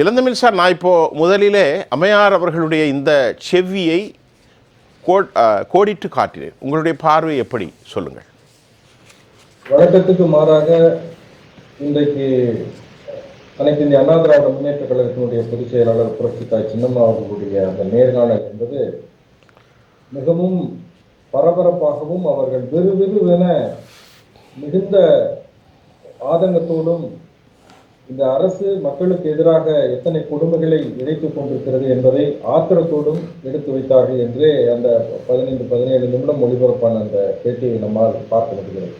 இளந்தமிழ் sir நான் இப்போது முதலிலே அம்மையார் அவர்களுடைய இந்த செவ்வியை கோடிட்டு காட்டினேன். உங்களுடைய பார்வை எப்படி? சொல்லுங்கள். வழக்கத்துக்கு மாறாக இன்றைக்கு அனைத்து இந்திய அண்ணா திராவிட முன்னேற்ற கழகத்தினுடைய பொதுச் செயலாளர் புரட்சி தாய் சின்னம்மா அவர்களுடைய அந்த நேர்காணல் என்பது மிகவும் பரபரப்பாகவும் அவர்கள் விறுவிறுவென மிகுந்த ஆதங்கத்தோடும் இந்த அரசு மக்களுக்கு எதிராக எத்தனை கொடுமைகளை இழைத்துக் கொண்டிருக்கிறது என்பதை ஆத்திரத்தோடும் எடுத்து வைத்தார்கள் என்றே அந்த பதினைந்து பதினேழு நிமிடம் ஒளிபரப்பான அந்த பேட்டியை நம்மால் பார்க்க முடிகிறது.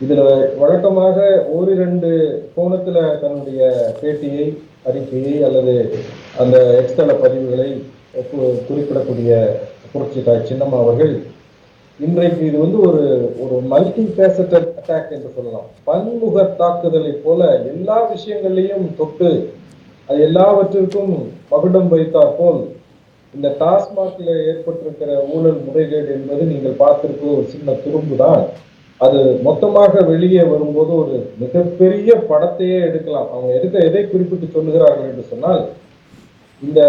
இதுல வழக்கமாக ஓரிரண்டு கோணத்துல தன்னுடைய பேட்டியை அறிக்கையை அல்லது அந்த எக்ஸ்தள பதிவுகளை கு- குறிப்பிடக்கூடிய புரட்சி தாய் சின்னம்மா அவர்கள் இன்றைக்கு இது வந்து ஒரு ஒரு மல்டி ஃபேசட்டட் அட்டாக் என்று சொல்லலாம். பன்முக தாக்குதலை போல எல்லா விஷயங்களையும் தொட்டு அது எல்லாவற்றிற்கும் மகுடம் வைத்தாற் போல் இந்த டாஸ்மாக்ல ஏற்பட்டிருக்கிற ஊழல் முறைகேடு என்பது நீங்கள் பார்த்திருக்கிற ஒரு சின்ன துரும்பு தான் அது மொத்தமாக வெளியே வரும்போது ஒரு மிகப்பெரிய படத்தையே எடுக்கலாம். அவங்க எடுக்க எதை குறிப்பிட்டு சொல்லுகிறார்கள் என்று சொன்னால் இந்த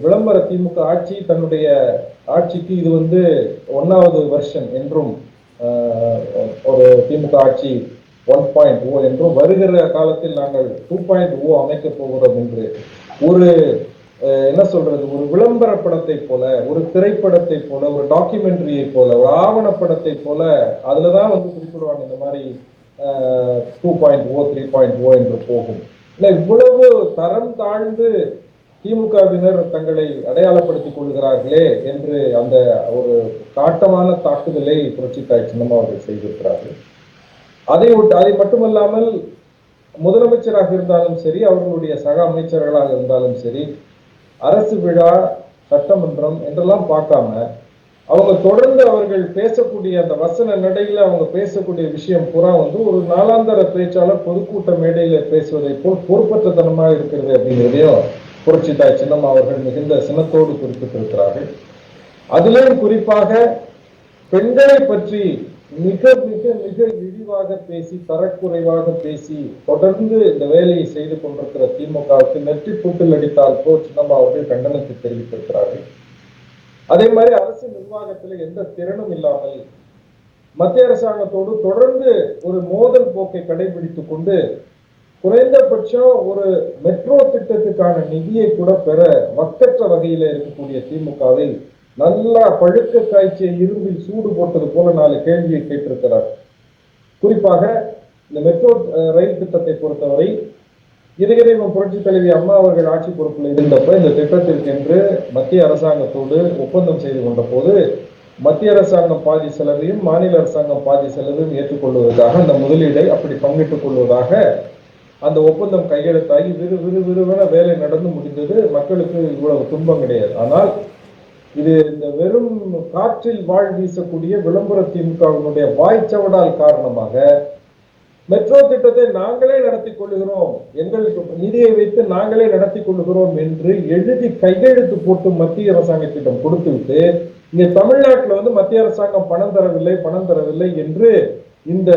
விளம்பர திமுக ஆட்சி தன்னுடைய ஆட்சிக்கு இது வந்து ஒன்னாவது வருஷன் என்றும் ஒரு திமுக ஆட்சி ஒன் பாயிண்ட் ஓ என்றும் வருகிற காலத்தில் நாங்கள் டூ பாயிண்ட் ஓ அமைக்கப் போகிறோம் என்று ஒரு என்ன சொல்றது ஒரு விளம்பர படத்தை போல ஒரு திரைப்படத்தை போல ஒரு டாக்குமெண்ட்ரியை போல ஒரு ஆவணப்படத்தை போல அதுலதான் வந்து குறிப்பிடுவாங்க இந்த மாதிரி two point O three point O என்று போகும். இல்லை இவ்வளவு தரம் தாழ்ந்து திமுகவினர் தங்களை அடையாளப்படுத்திக் கொள்கிறார்களே என்று அந்த ஒரு காட்டமான தாக்குதலை புரட்சி தாய் சின்னம்மா அவர்கள் செய்திருக்கிறார்கள். அதை விட்டு அதை மட்டுமல்லாமல் முதலமைச்சராக இருந்தாலும் சரி அவர்களுடைய சக அமைச்சர்களாக இருந்தாலும் சரி அரசு விழா சட்டமன்றம் என்றெல்லாம் பார்க்காம அவங்க தொடர்ந்து அவர்கள் பேசக்கூடிய அந்த வசன நடையில அவங்க பேசக்கூடிய விஷயம் பூரா வந்து ஒரு நாளாந்தர பேச்சாளர் பொதுக்கூட்ட மேடையில பேசுவதை போல் பொறுப்பற்றத்தனமாக இருக்கிறது அப்படிங்கிறதையும் புரட்சிதாய் சின்னம் சின்னம்மா அவர்கள் மிகுந்த சினத்தோடு குறிப்பிட்டிருக்கிறார்கள். அதிலும் குறிப்பாக பெண்களை பற்றி மிக மிக மிக இழிவாக பேசி தரக்குறைவாக பேசி தொடர்ந்து இந்த வேலையை செய்து கொண்டிருக்கிற திமுகவுக்கு நெற்றி பூட்டில் அடித்தால் போல் சின்னம்மா அவர்கள் கண்டனத்தை தெரிவித்திருக்கிறார்கள். அதே மாதிரி அரசு நிர்வாகத்தில் எந்த திறனும் இல்லாமல் மத்திய அரசாங்கத்தோடு தொடர்ந்து ஒரு மோதல் போக்கை கடைபிடித்துக் கொண்டு குறைந்தபட்சம் ஒரு மெட்ரோ திட்டத்துக்கான நிதியை கூட பெற வக்கற்ற வகையில இருக்கக்கூடிய திமுகவில் நல்லா பழுக்க காய்ச்சிய இரும்பில் சூடு போட்டது போல நாலு கேள்வியை கேட்டிருக்கிறார். குறிப்பாக இந்த மெட்ரோ ரயில் திட்டத்தை பொறுத்தவரை இதயதெய்வம் புரட்சி தலைவி அம்மா அவர்கள் ஆட்சி பொறுப்பில் இருந்தப்ப இந்த திட்டத்திற்கென்று மத்திய அரசாங்கத்தோடு ஒப்பந்தம் செய்து கொண்ட போது மத்திய அரசாங்கம் பாதி செலவையும் மாநில அரசாங்கம் பாதி செலவையும் ஏற்றுக்கொள்வதற்காக அந்த முதலீடை அப்படி பங்கிட்டுக் கொள்வதாக அந்த ஒப்பந்தம் கையெழுத்தாகி விறு விறு விறுவென வேலை நடந்து முடிந்தது. மக்களுக்கு இவ்வளவு துன்பம் கிடையாது. ஆனால் இது இந்த வெறும் காற்றில் வாழ் வீசக்கூடிய விளம்பர திமுகவினுடைய வாய்ச்சவடால் காரணமாக மெட்ரோ திட்டத்தை நாங்களே நடத்தி கொள்ளுகிறோம். எங்களுக்கு நிதியை வைத்து நாங்களே நடத்தி கொள்ளுகிறோம் என்று எழுதி கையெழுத்து போட்டு மத்திய அரசாங்கத்திடம் கொடுத்துவிட்டு இங்க தமிழ்நாட்டில் வந்து மத்திய அரசாங்கம் பணம் தரவில்லை பணம் தரவில்லை என்று இந்த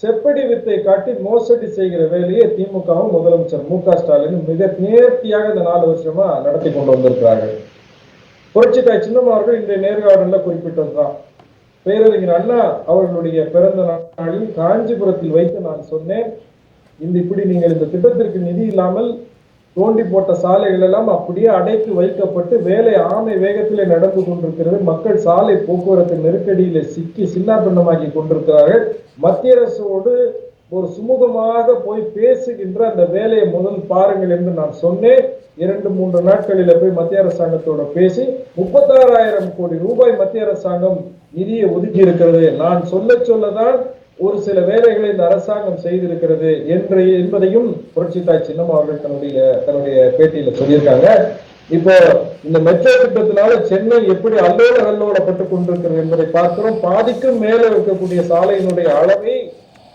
செப்படி வித்தை காட்டி மோசடி செய்கிற வேலையை திமுகவும் முதலமைச்சர் மு க ஸ்டாலின் மிக நேர்த்தியாக இந்த நாலு வருஷமா நடத்தி கொண்டு வந்திருக்கிறார்கள். புரட்சி தாய் சின்னம்மா இன்றைய நேர்காணல குறிப்பிட்டதுதான். பேரறிஞர் அண்ணா அவர்களுடைய பிறந்த நாளில் காஞ்சிபுரத்தில் வைத்து நான் சொன்னேன். இந்த இப்படி நீங்கள் இந்த திட்டத்திற்கு நிதி இல்லாமல் தோண்டி போட்ட சாலைகள் எல்லாம் அப்படியே அடைத்து வைக்கப்பட்டு வேலை ஆமை வேகத்திலே நடந்து கொண்டிருக்கிறது. மக்கள் சாலை போக்குவரத்து நெருக்கடியில சிக்கி சின்னாபின்னமாக்கி கொண்டிருக்கிறார்கள். மத்திய அரசோடு ஒரு சுமூகமாக போய் பேசுகின்ற அந்த வேலையை முதல் பாருங்கள் என்று நான் சொன்னேன். இரண்டு மூன்று நாட்களில போய் மத்திய அரசாங்கத்தோட பேசி முப்பத்தாறாயிரம் கோடி ரூபாய் மத்திய அரசாங்கம் நிதியை ஒதுக்கி இருக்கிறது நான் சொல்ல சொல்லதான் ஒரு சில வேலைகளை இந்த அரசாங்கம் செய்திருக்கிறது என்று என்பதையும் புரட்சி தாய் சின்னம்மா அவர்கள் தன்னுடைய தன்னுடைய பேட்டியில சொல்லியிருக்காங்க. இப்போ இந்த மெட்ரோ திட்டத்தினால சென்னை எப்படி அல்லோல கல்லோலப்பட்டு கொண்டிருக்கிறது என்பதை பார்க்கிறோம். பாதிக்கும் மேலே இருக்கக்கூடிய சாலையினுடைய அளவை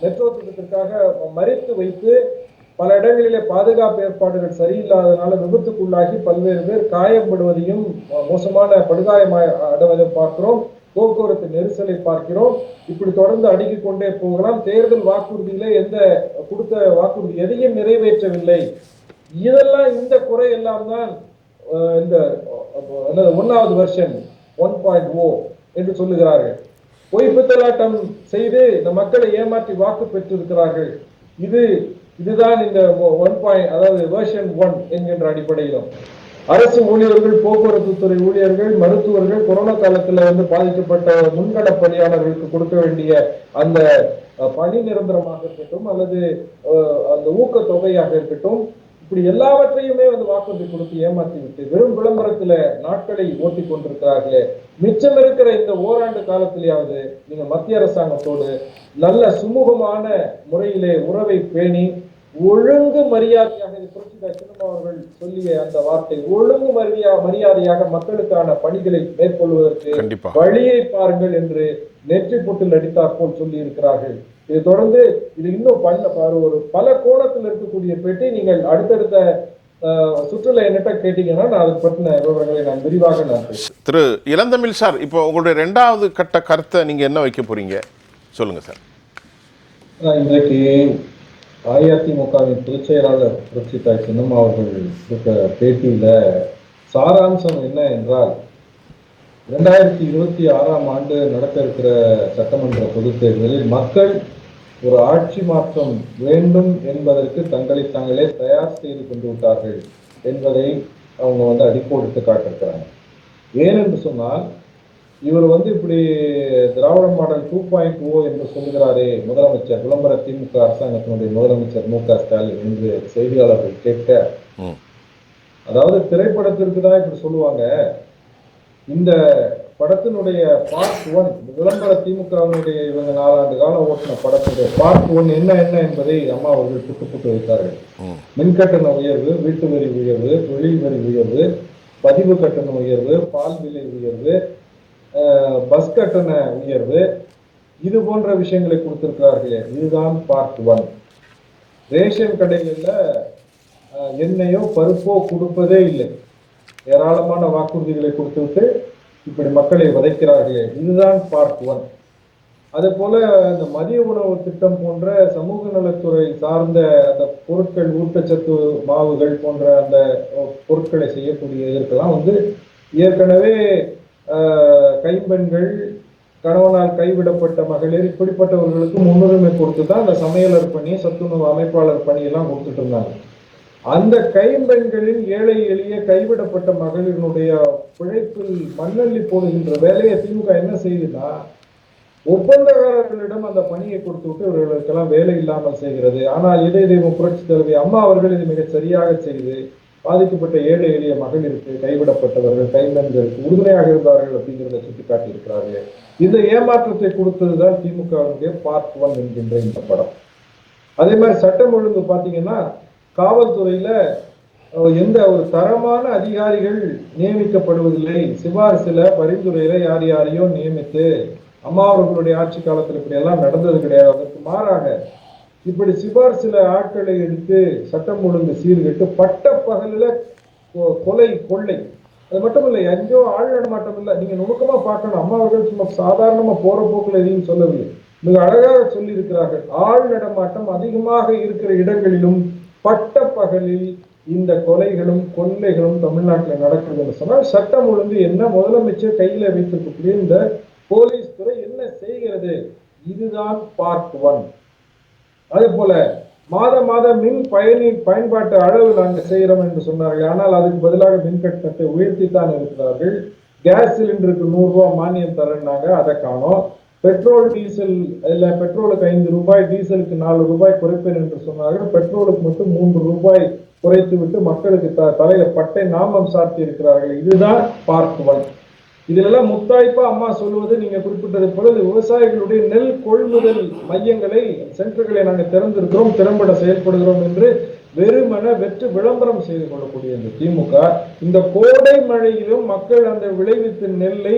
மெட்ரோ திட்டத்திற்காக மறித்து வைத்து பல இடங்களிலே பாதுகாப்பு ஏற்பாடுகள் சரியில்லாதனால விபத்துக்குள்ளாகி பல்வேறு பேர் காயப்படுவதையும் மோசமான படுகாயமாக அடைவதையும் பார்க்கிறோம். போக்குவரத்து நெரிசலை பார்க்கிறோம். இப்படி தொடர்ந்து அடுக்கி கொண்டே போகலாம். தேர்தல் வாக்குறுதியிலே எந்த கொடுத்த வாக்குறுதி எதையும் நிறைவேற்றவில்லை. இதெல்லாம் இந்த குறை எல்லாம் தான் இந்த ஒன்னாவது வருஷன் ஒன் பாயிண்ட் ஓ என்று சொல்லுகிறார்கள். பொய் பித்தலாட்டம் செய்து இந்த மக்களை ஏமாற்றி வாக்கு பெற்றிருக்கிறார்கள். இது இதுதான் இந்த ஒன் பாயிண்ட் அதாவது வேர்ஷன் ஒன் என்கின்ற அடிப்படையிலும். அரசு ஊழியர்கள் போக்குவரத்து துறை ஊழியர்கள் மருத்துவர்கள் கொரோனா காலத்துல வந்து பாதிக்கப்பட்ட முன்கள பணியாளர்களுக்கு கொடுக்க வேண்டிய அந்த பணி நிரந்தரமாக இருக்கட்டும் அல்லது அந்த ஊக்கத்தொகையாக இருக்கட்டும் இப்படி எல்லாவற்றையுமே வந்து வாக்குறுதி கொடுத்து ஏமாற்றி விட்டு வெறும் விளம்பரத்துல நாட்களை ஓட்டி கொண்டிருக்கிறார்களே. மிச்சம் இருக்கிற இந்த ஓராண்டு காலத்திலேயாவது நீங்க மத்திய அரசாங்கத்தோடு நல்ல சுமூகமான முறையிலே உறவை பேணி ஒழுங்கு மரியாதையாக இது புரட்சிதார் சின்னம்மா அவர்கள் சொல்லிய அந்த வார்த்தை ஒழுங்கு மரியா மரியாதையாக மக்களுக்கான பணிகளை மேற்கொள்வதற்கு வழியை பாருங்கள் என்று நெற்றி போட்டில் அடித்தார் போல் சொல்லி இருக்கிறார்கள் இதை தொடர்ந்து இது இன்னும் பண்ண பாரு ஒரு பல கோணத்தில் இருக்கக்கூடிய பேட்டி. நீங்கள் அடுத்தடுத்த சுற்றுலா என்னட்ட கேட்டீங்கன்னா நான் அதை பற்றின விவரங்களை நான் விரிவாக நான். திரு இளந்தமிழ் சார் இப்போ உங்களுடைய ரெண்டாவது கட்ட கருத்தை நீங்க என்ன வைக்க போறீங்க? சொல்லுங்க சார். இன்றைக்கு அஇஅதிமுகவின் பொதுச் செயலாளர் புரட்சித்தாய் சின்னம்மா அவர்கள் கொடுத்த பேட்டியில சாராம்சம் என்ன என்றால் இரண்டாயிரத்தி இருபத்தி ஆறாம் ஆண்டு நடக்க இருக்கிற சட்டமன்ற பொதுத் தேர்தலில் மக்கள் ஒரு ஆட்சி மாற்றம் வேண்டும் என்பதற்கு தங்களை தாங்களே தயார் செய்து கொண்டு விட்டார்கள் என்பதை அவங்க வந்து அடிக்கோடிட்டு காட்டிருக்கிறாங்க ஏனென்று சொன்னால் இவர் வந்து இப்படி Dravida model two point O என்று சொல்லுகிறாரே முதலமைச்சர். விளம்பர திமுக அரசாங்கத்தினுடைய முதலமைச்சர் மு க ஸ்டாலின் என்று செய்தியாளர்கள் கேட்க அதாவது திரைப்படத்திற்கு தான் இப்படி சொல்லுவாங்க. இந்த படத்தினுடைய பார்ட் ஒன் விளம்பர திமுகவினுடைய இவங்க நாலாண்டு காலம் ஓட்டின படத்தினுடைய பார்ட் ஒன் என்ன என்ன என்பதை அம்மா அவர்கள் புட்டு புட்டு வைத்தார்கள். மின்கட்டண உயர்வு வீட்டு வரி உயர்வு தொழில் வரி உயர்வு பதிவு கட்டண உயர்வு பால் விலை உயர்வு பஸ் கட்டண உயர்வு இது போன்ற விஷயங்களை கொடுத்திருக்கிறார்களே இதுதான் பார்ட் ஒன் ரேஷன் கடைகளில் எண்ணெயோ பருப்போ கொடுப்பதே இல்லை. ஏராளமான வாக்குறுதிகளை கொடுத்துவிட்டு இப்படி மக்களை வதைக்கிறார்களே இதுதான் பார்ட் ஒன் அதே போல இந்த மதிய உணவு திட்டம் போன்ற சமூக நலத்துறை சார்ந்த அந்த பொருட்கள் ஊட்டச்சத்து மாவுகள் போன்ற அந்த பொருட்களை செய்யக்கூடிய இதற்கெல்லாம் வந்து ஏற்கனவே கைம்பெண்கள் கணவனால் கைவிடப்பட்ட மகளிர் இப்படிப்பட்டவர்களுக்கு முன்னுரிமை கொடுத்து தான் அந்த சமையலர் பணி சத்துணவு அமைப்பாளர் பணியெல்லாம் கொடுத்துட்டு இருந்தாங்க. அந்த கைம்பெண்களின் ஏழை எளிய கைவிடப்பட்ட மகளிரினுடைய பிழைப்பில் மண்ணள்ளி போடுகின்ற வேலையை திமுக என்ன செய்யுதுன்னா ஒப்பந்தக்காரர்களிடம் அந்த பணியை கொடுத்து விட்டு இவர்களுக்கெல்லாம் வேலை இல்லாமல் செய்கிறது. ஆனால் இதய தெய்வம் புரட்சி தலைவி அம்மா அவர்கள் இது மிகச் சரியாக செய்து பாதிக்கப்பட்ட ஏழை எளிய மகளிருக்கு கைவிடப்பட்டவர்கள் கைம்பெண்களுக்கு உறுதுணையாக இருந்தார்கள் அப்படிங்கிறத சுட்டிக்காட்டி இருக்கிறார்கள் இந்த ஏமாற்றத்தை கொடுத்ததுதான் திமுகவினுடைய பார்ட் ஒன் என்கின்ற இந்த படம். அதே மாதிரி சட்டம் ஒழுங்கு பார்த்தீங்கன்னா காவல்துறையில எந்த ஒரு தரமான அதிகாரிகள் நியமிக்கப்படுவதில்லை. சிபாரிசுல பரிந்துரையில யார் யாரையோ நியமித்து அம்மா அவர்களுடைய ஆட்சி காலத்தில் இப்படி எல்லாம் நடந்தது கிடையாது. அதற்கு மாறாக இப்படி சிபாரிசுல ஆட்களை எடுத்து சட்டம் ஒழுங்கு சீர்கெட்டு பட்ட பகலில் கொலை கொள்ளை. அது மட்டும் இல்லை எங்கேயோ ஆள் நடமாட்டம் இல்லை நீங்கள் நுணுக்கமாக பார்க்கணும். அம்மா அவர்கள் சும்மா சாதாரணமாக போகிற போக்குல எதையும் சொல்லவில்லை. மிக அழகாக சொல்லியிருக்கிறார்கள். ஆள் நடமாட்டம் அதிகமாக இருக்கிற இடங்களிலும் பட்ட பகலில் இந்த கொலைகளும் கொள்ளைகளும் தமிழ்நாட்டில் நடக்கிறது என்று சொன்னால் சட்டம் ஒழுங்கு என்ன முதலமைச்சர் கையில் வைத்திருக்கக்கூடிய இந்த போலீஸ் துறை என்ன செய்கிறது? இதுதான் பார்ட் ஒன். அதே போல மாத மாத மின் பயணி பயன்பாட்டு அளவு நாங்கள் செய்கிறோம் என்று சொன்னார்கள். ஆனால் அதுக்கு பதிலாக மின் கட்டணத்தை உயர்த்தித்தான் இருக்கிறார்கள். கேஸ் சிலிண்டருக்கு நூறுரூவா மானியம் தரேன்னாங்க அதை காணோம். பெட்ரோல் டீசல் இல்லை பெட்ரோலுக்கு ஐந்து ரூபாய் டீசலுக்கு நாலு ரூபாய் குறைப்பேன் என்று சொன்னார்கள். பெட்ரோலுக்கு மட்டும் மூன்று ரூபாய் குறைத்து விட்டு மக்களுக்கு த தலையில பட்டை நாமம் சாத்தி இருக்கிறார்கள் இதுதான் பார்ட் ஒன் இதிலெல்லாம் முத்தாய்ப்பா அம்மா சொல்லுவது நீங்க குறிப்பிட்டது போல விவசாயிகளுடைய நெல் கொள்முதல் மையங்களை சென்டர்களை நாங்கள் திறந்திருக்கிறோம் திறம்பட செயல்படுகிறோம் என்று வெறுமன வெற்று விளம்பரம் செய்து கொள்ளக்கூடிய இந்த திமுக இந்த கோடை மழையிலும் மக்கள் அந்த விளைவித்த நெல்லை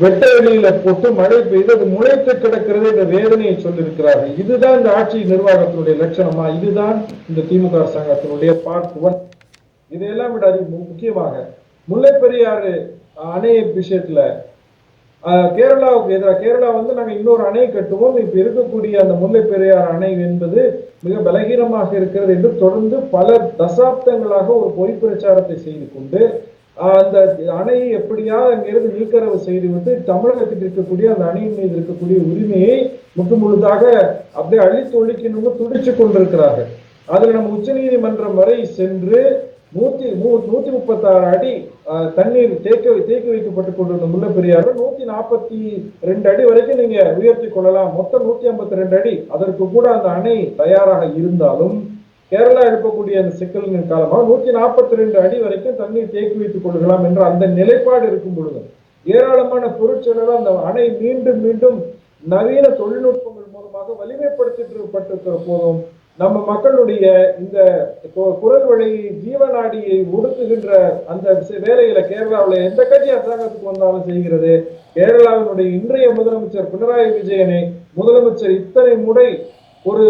வெட்ட வெளியில போட்டு மழை பெய்து அது முளைத்து கிடக்கிறது என்ற வேதனையை சொல்லியிருக்கிறார்கள். இதுதான் இந்த ஆட்சி நிர்வாகத்தினுடைய லட்சணமா. இதுதான் இந்த திமுக அரசாங்கத்தினுடைய பார்ட் ஒன் இதையெல்லாம் விட அது முக்கியமாக முல்லைப்பெரியாறு அணை விஷயத்துல கேரளாவுக்கு எதிராக கேரளா வந்து நாங்கள் இன்னொரு அணை கட்டுவோம். இப்ப இருக்கக்கூடிய அந்த முல்லை பெரியார் அணை என்பது மிக பலகீனமாக இருக்கிறது என்று தொடர்ந்து பல தசாப்தங்களாக ஒரு பொய் பிரச்சாரத்தை செய்து கொண்டு அந்த அணையை எப்படியாவது அங்கிருந்து நீக்கரவு செய்துவிட்டு தமிழகத்தில் இருக்கக்கூடிய அந்த அணையின் மீது இருக்கக்கூடிய உரிமையை முற்று முழுதாக அப்படியே அழித்து ஒழிக்கணும்னு துடிச்சு கொண்டிருக்கிறார்கள். அதில் நம்ம உச்சநீதிமன்றம் வரை சென்று நூத்தி நூ- நூத்தி முப்பத்தாறு அடி தண்ணீர் தேக்க தேக்கி வைக்கப்பட்டு கொண்டிருந்த முல்லை பெரியாறு நூத்தி நாற்பத்தி ரெண்டு அடி வரைக்கும் நீங்க உயர்த்தி கொள்ளலாம். மொத்தம் நூத்தி ஐம்பத்தி ரெண்டு அடி. அதற்கு கூட அந்த அணை தயாராக இருந்தாலும் கேரளா இருக்கக்கூடிய அந்த சிக்கலின் காலமாக நூத்தி நாற்பத்தி ரெண்டு அடி வரைக்கும் தண்ணீர் தேக்கி வைத்துக் கொள்ளலாம் என்ற அந்த நிலைப்பாடு இருக்கும் பொழுது ஏராளமான பொருட்செலவு அந்த அணை மீண்டும் மீண்டும் நவீன தொழில்நுட்பங்கள் மூலமாக வலிமைப்படுத்தப்பட்டிருக்கிற போதும் நம்ம மக்களுடைய இந்த கு- குரல் வழி ஜீவநாடியை உடுத்துகின்ற அந்த வேலையில கேரளாவில் எந்த கட்சி அரசாங்கத்துக்கு வந்தாலும் செய்கிறது? கேரளாவினுடைய இன்றைய முதலமைச்சர் பினராயி விஜயனை முதலமைச்சர் இத்தனை முறை ஒரு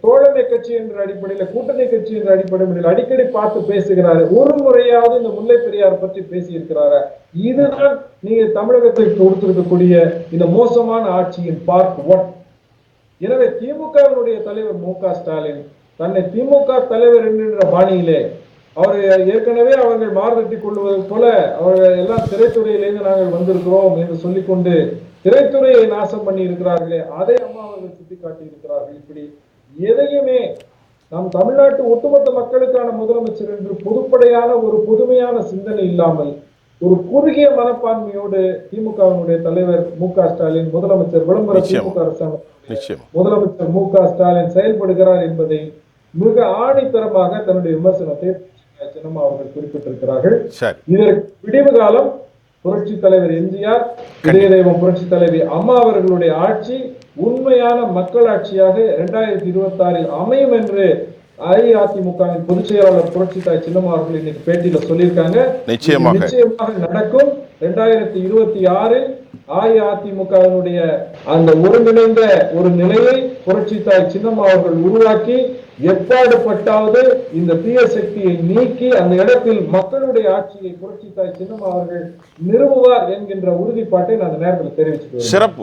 தோழமை கட்சி என்ற அடிப்படையில் கூட்டணி கட்சி என்ற அடிப்படையில் அடிக்கடி பார்த்து பேசுகிறாரு. ஒரு முறையாவது இந்த முல்லை பெரியார் பற்றி பேசியிருக்கிறாரு? இதுதான் நீங்க தமிழகத்தை கொடுத்திருக்கக்கூடிய இந்த மோசமான ஆட்சியின் பார்ட் ஒன். எனவே திமுகவினுடைய தலைவர் மு க ஸ்டாலின் தன்னை திமுக தலைவர் என்கின்ற பாணியிலே அவர் ஏற்கனவே அவர்கள் மாறுதட்டி கொள்வது போல அவர்கள் எல்லாம் திரைத்துறையிலேருந்து நாங்கள் வந்திருக்கிறோம் என்று சொல்லிக்கொண்டு திரைத்துறையை நாசம் பண்ணி இருக்கிறார்களே அதை அம்மா அவர்கள் சுட்டிக்காட்டி இருக்கிறார்கள் இப்படி எதையுமே நம் தமிழ்நாட்டு ஒட்டுமொத்த மக்களுக்கான முதலமைச்சர் என்று பொதுப்படையான ஒரு புதுமையான சிந்தனை இல்லாமல் ஒரு குறுகிய மனப்பான்மையோடு திமுகவினுடைய தலைவர் மு க ஸ்டாலின் முதலமைச்சர் விளம்பர. திமுக அரசாங்கம் முதலமைச்சர் மு க ஸ்டாலின் செயல்படுகிறார் என்பதை மிக ஆணித்தரமாக தன்னுடைய விமர்சனத்தை சின்னம்மா அவர்கள் குறிப்பிட்டிருக்கிறார்கள். இதற்கு விடிவு காலம் புரட்சி தலைவர் எம்ஜிஆர் இதய தெய்வம் புரட்சி தலைவி அம்மா அவர்களுடைய ஆட்சி உண்மையான மக்கள் ஆட்சியாக இரண்டாயிரத்தி இருபத்தி ஆறில் அமையும் என்று அஇஅதிமுகவின் பொதுச் செயலாளர் புரட்சி தாய் சின்னம்மா அவர்கள் இன்னைக்கு பேட்டியில சொல்லியிருக்காங்க. நிச்சயமாக. நடக்கும். இரண்டாயிரத்தி இருபத்தி ஆறில் அஇஅதிமுகவினுடைய அந்த ஒருங்கிணைந்த ஒரு நிலையை புரட்சி தாய் சின்னம்மா அவர்கள் உருவாக்கி எப்பாடுபட்டாவது இந்த தீய சக்தியை நீக்கி அந்த இடத்தில் மக்களுடைய ஆட்சியை புரட்சி தாய் சின்னம்மா அவர்கள் நிறுவுவார் என்கின்ற உறுதிப்பாட்டை நான் அந்த நேரத்தில் தெரிவிச்சுக்கிறேன். சிறப்பு.